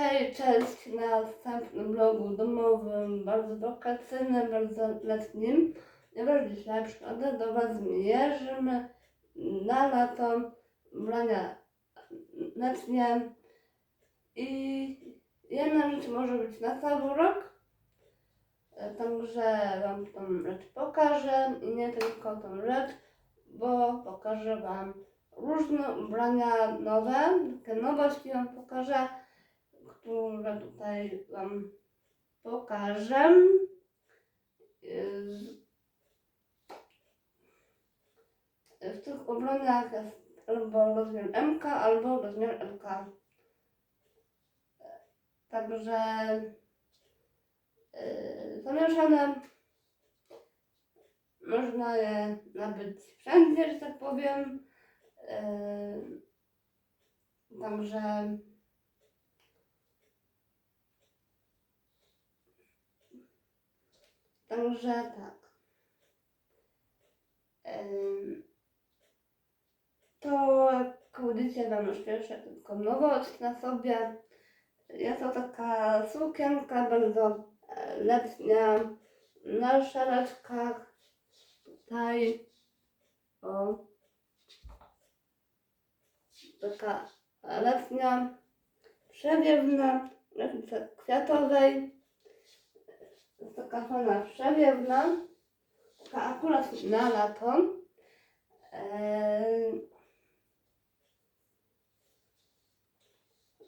Hej, cześć na następnym blogu domowym, bardzo wakacyjnym, bardzo letnim. Bardzo dzisiaj przychodzę do Was mierzymy na lato ubrania letnie i jedna rzecz może być na cały rok, E, także Wam tą rzecz pokażę i nie tylko tą rzecz, bo pokażę Wam różne ubrania nowe, takie nowości Wam pokażę które tutaj Wam pokażę. Yy, W tych ubraniach jest albo rozmiar MK, albo rozmiar MK. Także yy, zamieszane można je nabyć wszędzie, że tak powiem. Yy, Także Także tak. Em, To widzicie Wam już pierwsza tylko nowość na sobie. Jest to taka sukienka bardzo letnia na szareczkach. Tutaj o taka letnia przewiewna w grafice kwiatowej jest taka fajna przewiewna, taka akurat na lato. Eee,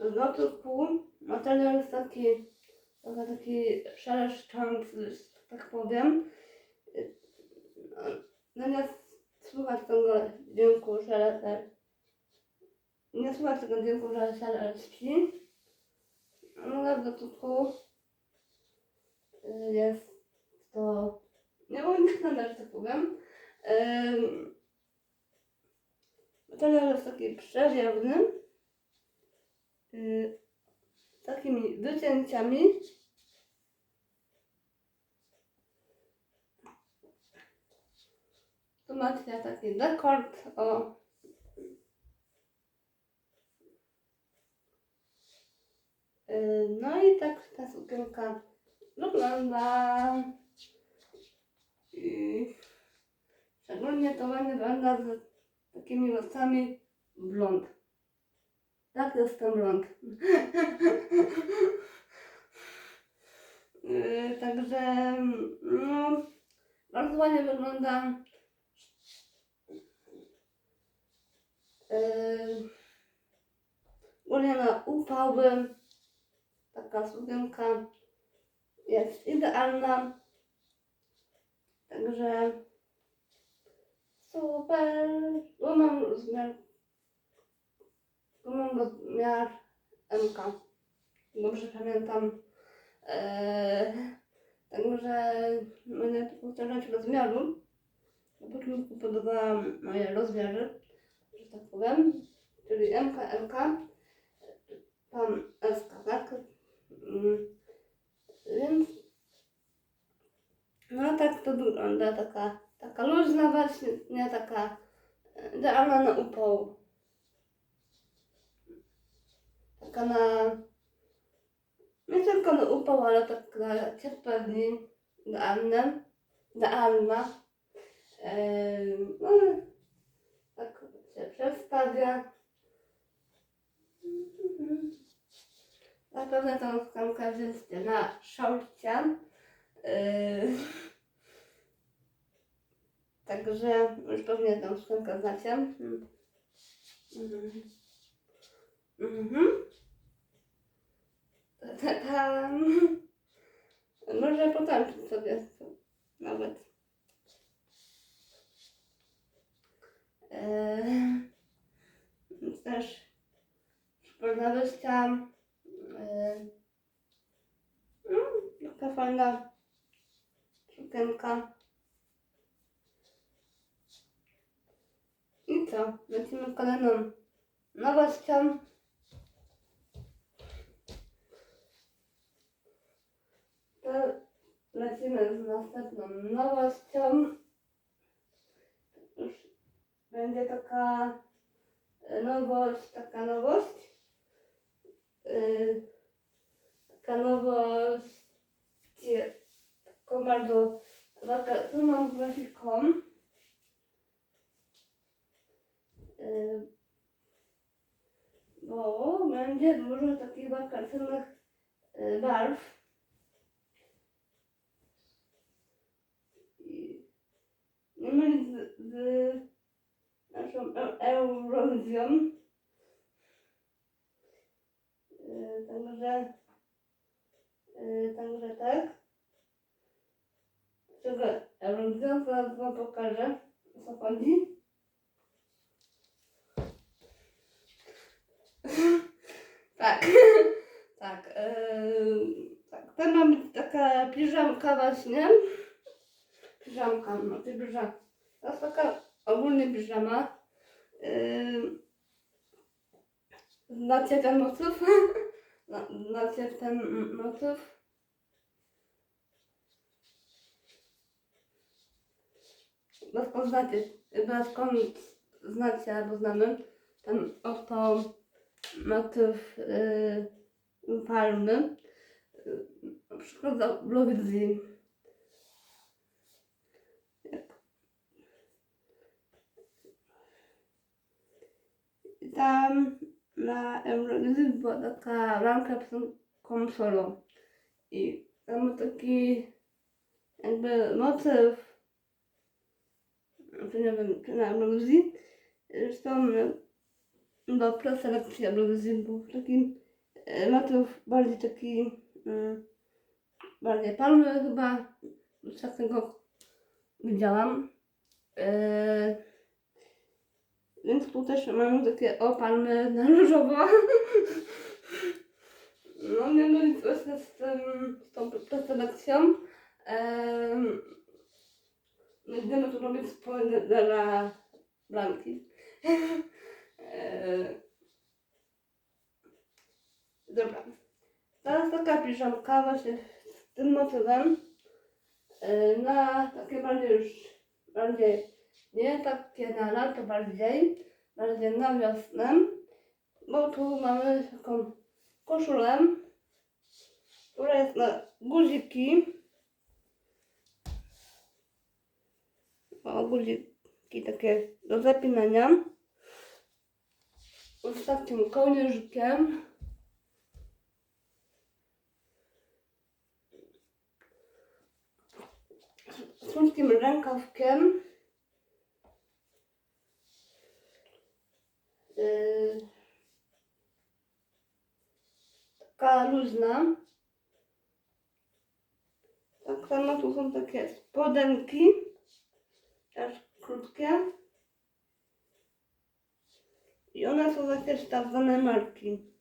z dotyku materiał jest taki, trochę taki szeleszczący, tak powiem. No nie słychać tego dźwięku szele, nie słychać tego dźwięku, szeleszci. Ale w dotyku jest to nieładnie, że tak powiem. Ym, Materiał jest taki przewiewny, yy, takimi wycięciami. Tu macie taki dekord o Yy, No i tak ta sukienka wygląda. I szczególnie to ładnie wygląda z takimi włosami blond. Tak jest ten blond. Yy, Także no, bardzo ładnie wygląda. Yy, na upały taka sukienka jest idealna. Także super. Bo mam rozmiar. Bo mam rozmiar MK. Dobrze pamiętam. Eee, także będę powtarzać rozmiaru. Na początku podawałam moje rozmiary, że tak powiem. Czyli MK, MK. Tam SK, tak? Mm. Więc no tak to wygląda, taka, taka luźna właśnie, nie taka e, idealna na upał. Taka na, nie tylko na upał, ale tak na ciepłe dni, idealne, idealna. Eee, no, tak się przedstawia. Na pewno tą skankę wzięcie na szorcie. Yy. Także już pewnie tą skankę znacie. Mhm. Mhm. Ta- ta- Tam. Może potańczyć sobie nawet. Yy. Też można wyjścia. Yy. No, taka fajna sukienka. I co? Lecimy kolejną nowością. To lecimy z następną nowością. Już będzie taka e, nowość, taka nowość. Taka nowość, taką bardzo wakacyjną grafiką. Yy, Bo będzie dużo takich wakacyjnych yy, barw. I nie mylić z, z naszą Eu- Eurowizją. Yy, Także, yy, także tak. Czego Eurowizją zaraz wam pokażę, co chodzi. tak, tak, yy, tak. To ma być taka piżamka właśnie. Piżamka, no to piżamka. To jest taka ogólnie piżama. Yy, znacie ten motyw? Znacie ten motyw? No skąd znacie, albo znamy ten oto motyw yy, palmy. Na przykład w Lowizji. I Tam na Eurowizji była taka ramka piosenką solo. I tam taki jakby motyw, nie wiem, czy na Eurowizji, zresztą do preselekcji Eurowizji był taki e, motyw bardziej taki, bardziej palmy chyba, z takiego widziałam. E, więc tu też mamy takie o na różowo. No nie no nic z, tym, z tą preselekcją. Ehm, będziemy tu robić spoiler dla Blanki. Dobra. Teraz taka piżamka właśnie z tym motywem. Na takie bardziej już, bardziej, nie takie na lato bardziej, bardziej na wiosnę. Bo tu mamy taką koszulę, która jest na guziki. O, guziki takie do zapinania. Z takim kołnierzykiem. Z krótkim rękawkiem. Yy, taka luźna. Tak samo tu są takie spodenki. Też krótkie. I one są jakieś tak zwane marki.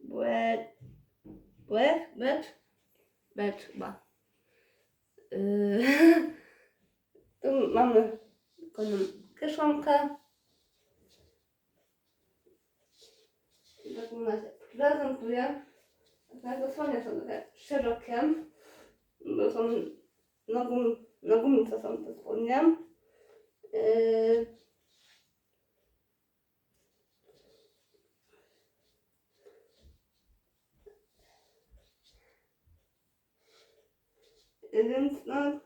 Błe... Błe? Bet? Bet chyba. Yy, tu mamy taką kieszonkę. Się prezentuje. Tak dosłownie są takie szerokie. Bo są na, gum, na gumice są te spodnie. Yy, Więc no,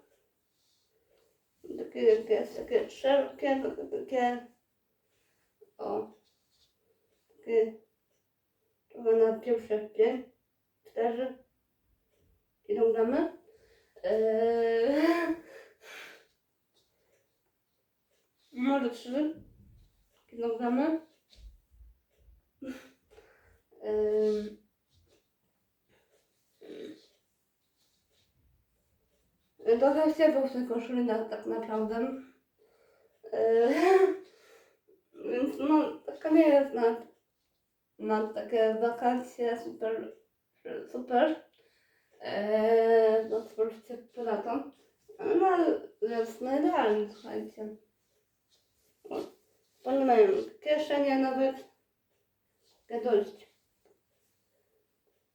takie jakieś takie szerokie, takie, takie o, takie trochę na pierwsze pięć, cztery kilogramy. Eee, może trzy kilogramy. Eee, Trochę ciepło w tej koszuli na, tak naprawdę. Yy, więc no, taka nie jest na, na takie wakacje super, super. Yy, no, ciepłe lato. No, jest idealnie, słuchajcie. O, Oni mają kieszenie nawet. Takie dość.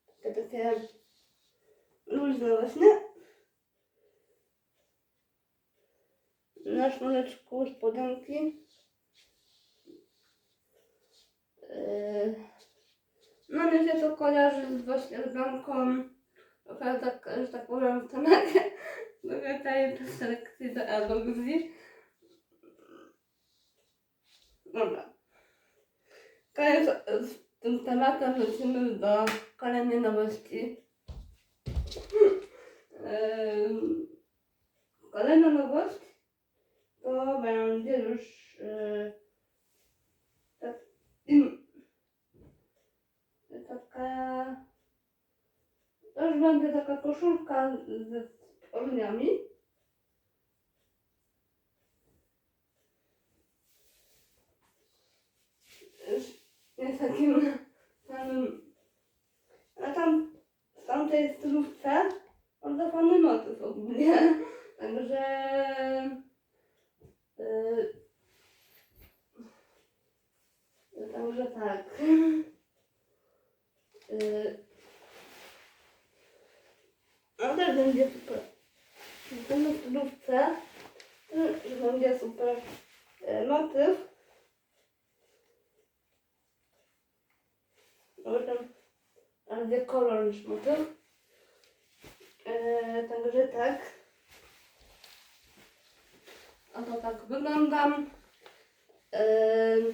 Takie, takie luźne właśnie. na sznureczku spodenki. Yy, No mnie się to kojarzy z właśnie z bramką, trochę tak, że tak powiem, w temacie, trochę tej selekcji do Eurowizji. Dobra. Koniec z tym tematem, lecimy do kolejnej nowości. Kolejna nowość to będzie już e, tak, taka to będzie taka koszulka z orniami. Jest takim samym a tam w tamtej stylówce fajny motyw ogólnie. Także yy, także tak. Yy, no też będzie super. W tym stylówce też będzie super yy, motyw. Może tam kolor niż motyw. Yy, także tak. Oto tak wyglądam. Yy.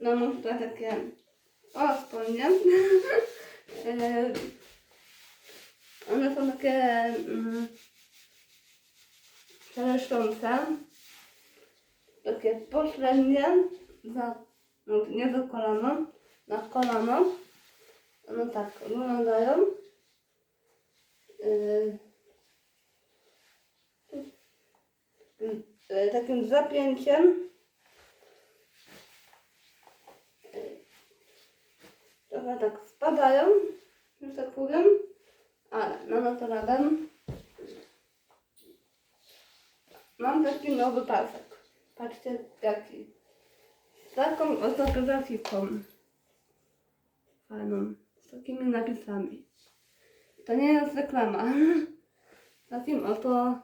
No mam tutaj takie o spodnie. Yy. One są takie mm, szeleszczące. Takie pośrednie. Za, no, nie do kolana. Na kolano. One tak wyglądają. Yy. y, takim zapięciem. Y, Trochę tak spadają, że tak powiem, ale na no to radę. Mam taki nowy pasek. Patrzcie jaki. Z taką oto grafiką. Fajną. Z takimi napisami. To nie jest reklama. Takim oto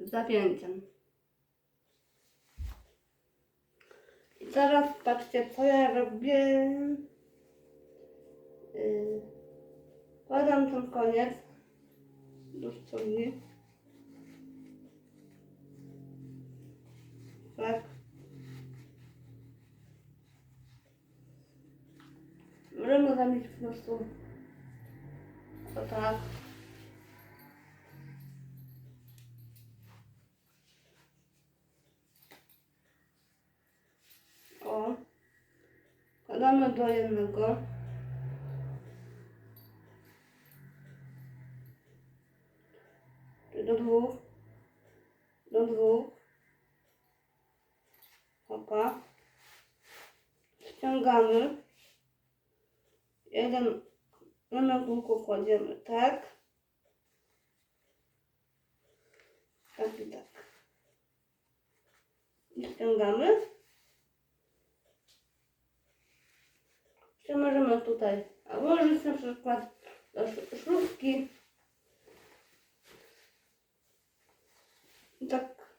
zapięciem. I teraz patrzcie, co ja robię. Yy, ten koniec do ściągi. Tak. Możemy zrobić po prostu to tak. O. Kładamy do jednego. Do dwóch. Do dwóch. Opa. Ściągamy. Jeden na kółko kładziemy tak. Tak i tak. I ściągamy. Jeszcze możemy tutaj włożyć na przykład do sz- szlufki. I tak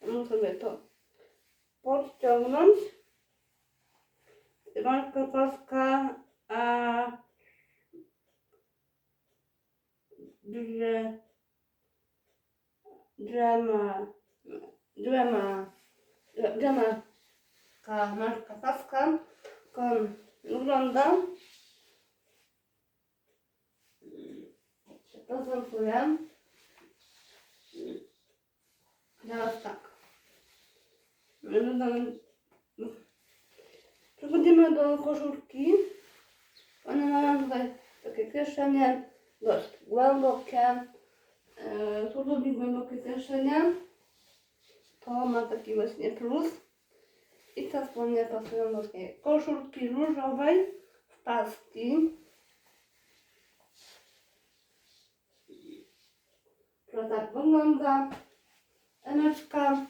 możemy sobie to podciągnąć. Iwanka paska, a drze, drzema, drzema, ka, marka paska, kon wygląda. Prezentuję. Teraz tak. Przechodzimy do koszulki. One mają tutaj takie kieszenie, dość głębokie. E, tu lubi głębokie kieszenie. To ma taki właśnie plus. I to wspólnie pasują do takiej koszulki różowej w paski. To tak wygląda. Emeczka.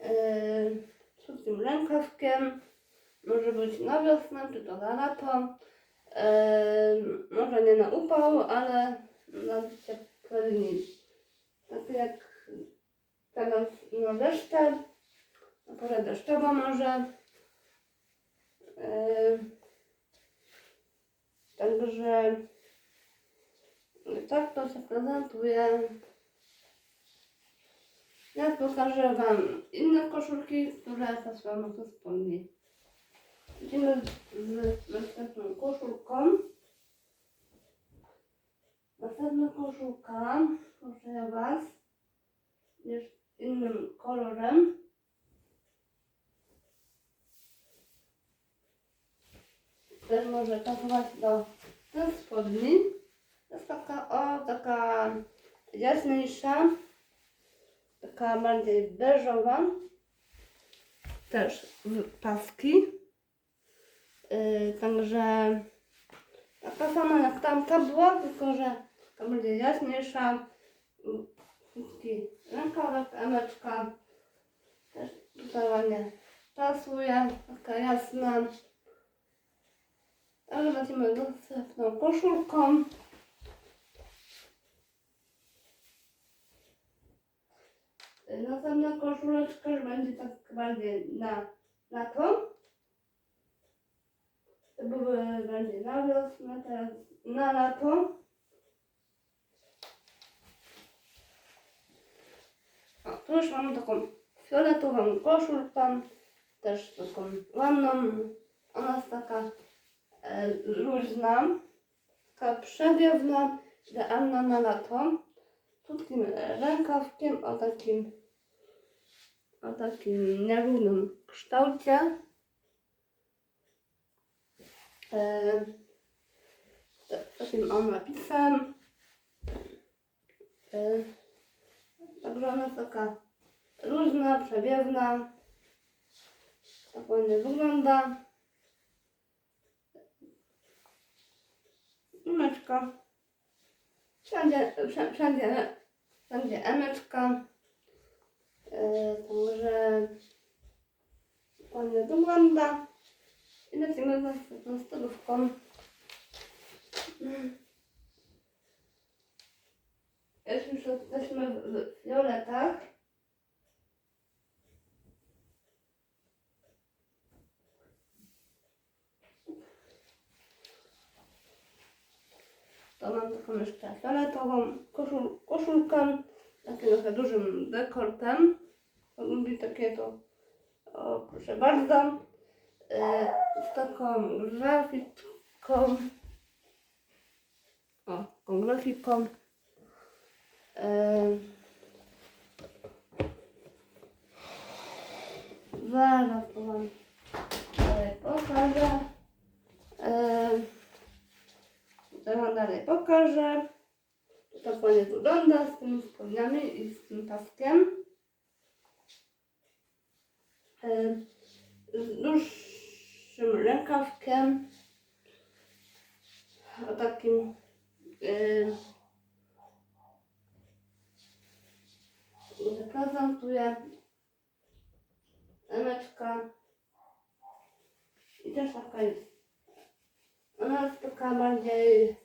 Yy, z krótkim rękawkiem. Może być na wiosnę, czy to na lato. Może nie na upał, ale na ciepłe dni. Tak jak teraz na deszcze, na porę deszczową może. Także tak to się prezentuje. Ja pokażę Wam inne koszulki, które zasuwam ze spodni. Idziemy z następną koszulką. Następna koszulka, proszę Was, jest innym kolorem. Też może pasować do tych spodni. To jest taka, o, taka jasniejsza, taka bardziej beżowa. Też paski. Yy, także taka sama jak tamta była, tylko że taka bardziej jaśniejsza. Krótki rękawek, emeczka. Też tutaj ładnie pasuje, taka jasna. Ale lecimy następną koszulką. Następna koszuleczka już będzie tak bardziej na lato. To były bardziej na wiosnę, teraz na lato. O, tu już mamy taką fioletową koszulkę, też taką ładną. Ona jest taka e, luźna, taka przewiewna, idealna na lato. Krótkim rękawkiem o takim o takim nierównym kształcie. E, z takim on napisem. E, także ona jest taka luźna, przewiewna. Tak ładnie wygląda. Emeczka. Wszędzie, wszędzie, wszędzie emeczka. Yy, także ładnie wygląda. Lecimy z następną stolówką. Jeśli już jesteśmy w, fioletach, to mam taką jeszcze fioletową koszul, koszulkę, takim trochę dużym dekoltem. Lubi takie to, o, proszę bardzo, taką grafiką, o, taką grafiką. E, zaraz to wam dalej pokażę. E, to wam dalej pokażę. To tak ładnie wygląda z tymi spodniami i z tym paskiem. E, Z dłuższym rękawkiem. O takim e, prezentuję emeczka i też taka jest ona jest taka bardziej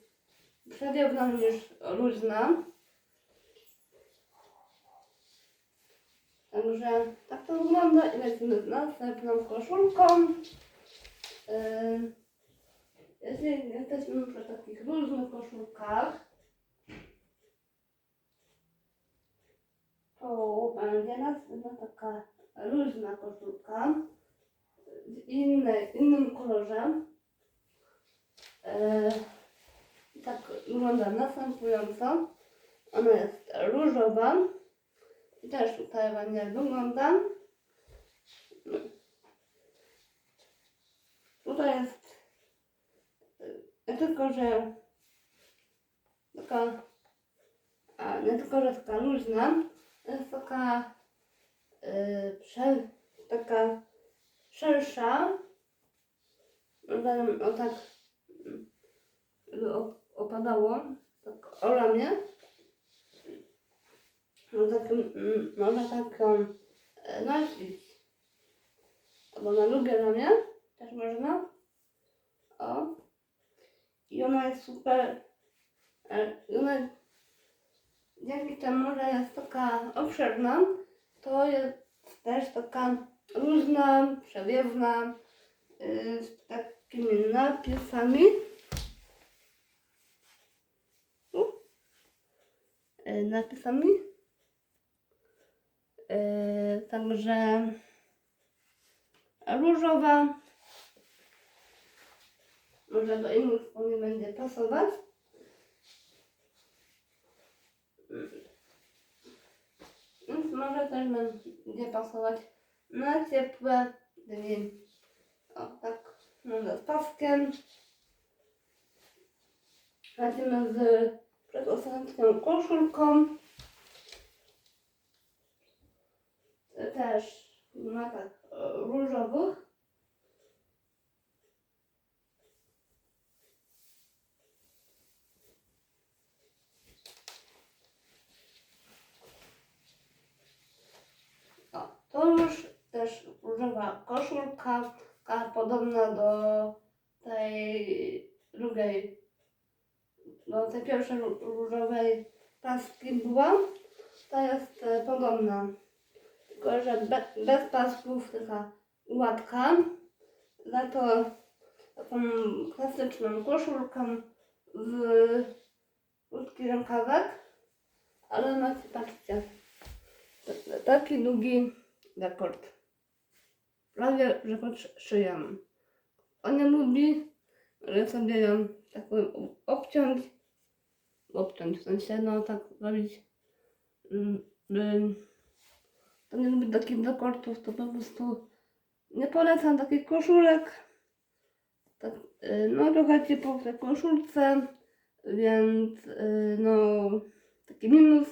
przewiewna niż luźna także tak to wygląda i lecimy z następną koszulką Yy, jesteśmy przy takich różnych koszulkach to będzie następna taka luźna koszulka w innym kolorze. I tak wygląda następująco. Ona jest różowa i też tutaj ładnie wygląda. Tutaj jest e, nie tylko, że taka nie tylko, że taka luźna, jest taka, yy, taka szersza. O tak o- opadało, tak o ramię. No takim, mm, można taką e, nosić. Albo na drugie ramię też można. O. I ona jest super. e, I ona dzięki temu, że jest taka obszerna, to jest też taka luźna, przewiewna. y, z takimi napisami. Y, napisami. Y, Także różowa. Może do innych spodni będzie pasować. Więc może też będzie pasować na ciepłe dni. O tak, może z paskiem. Lecimy z przedostatnią koszulką. Też na tak różowych. O, to już też różowa koszulka, taka podobna do tej drugiej, do tej pierwszej ró- różowej paski była. Ta jest e, podobna, tylko że be, bez pasków taka łatka. Za to taką klasyczną koszulką z krótki rękawek, ale macie, patrzcie, taki długi dekord. Prawie, że pod szy- szyją. On nie lubi, ale sobie ją tak powiem obciąć, obciąć, w sensie no tak robić, mm, by to nie lubi takich dekortów, to po prostu nie polecam takich koszulek. Tak, y, no trochę ci po tej koszulce, więc y, no taki minus.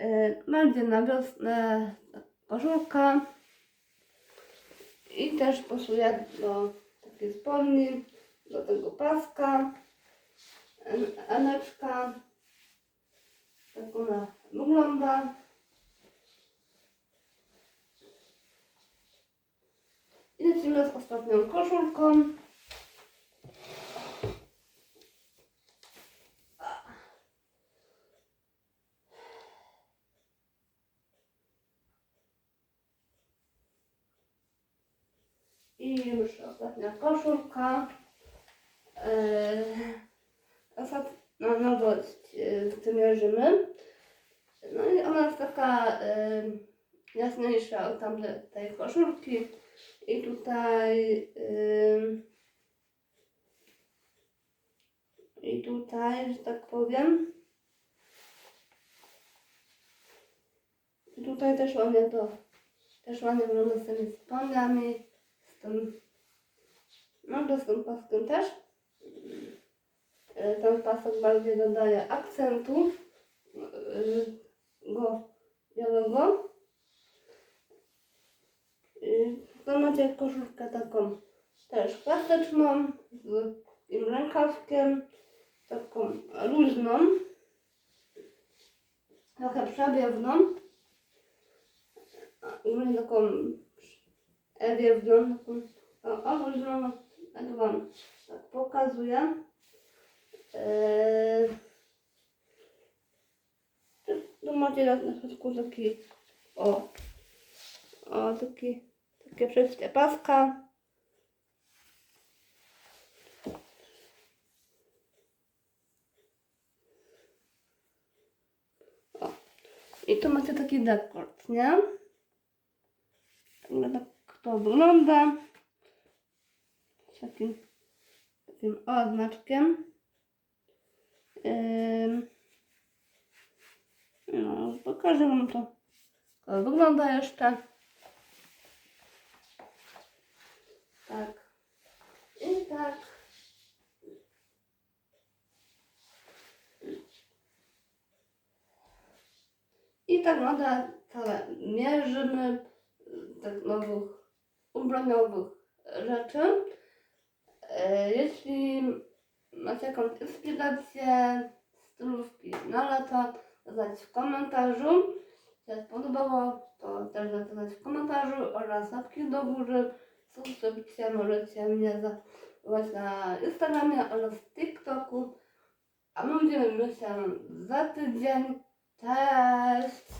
Y, Będzie na wiosnę koszulka i też pasuje do takiej spodni, do tego paska, Eneczka. Tak ona wygląda. I lecimy z ostatnią koszulką. I już ostatnia koszulka. Ostatnia nowość e, z tym mierzymy. No i ona jest taka e, jasniejsza od tamtej tej koszulki. I tutaj e, i tutaj, że tak powiem. I tutaj też ładnie to też ładnie wygląda z tymi spodniami, z tym no to z tym paskiem też. E, Ten pasek bardziej dodaje akcentu e, go białego. To macie koszulkę taką też klasyczną, z tym rękawkiem, taką luźną, trochę przebiewną. Taką ewiewną, taką o, o luźną, tak wam tak pokazuję. Eee, tu- macie na środku taki o, o taki, takie przejście paska. O. I tu macie taki dekord, nie? Tak to wygląda. Z takim, takim oznaczkiem. Ym, no, pokażę wam to. Wygląda jeszcze. Tak. I tak. I tak całe. Mierzymy tak nowych ubraniowych rzeczy. E, Jeśli macie jakąś inspirację, stylówki na lata, dodać w komentarzu. Jeśli się podobało, to też napisać w komentarzu oraz łapki do góry. Subskrypcję możecie mnie zachować na Instagramie oraz TikToku. A my widzimy się za tydzień. Cześć!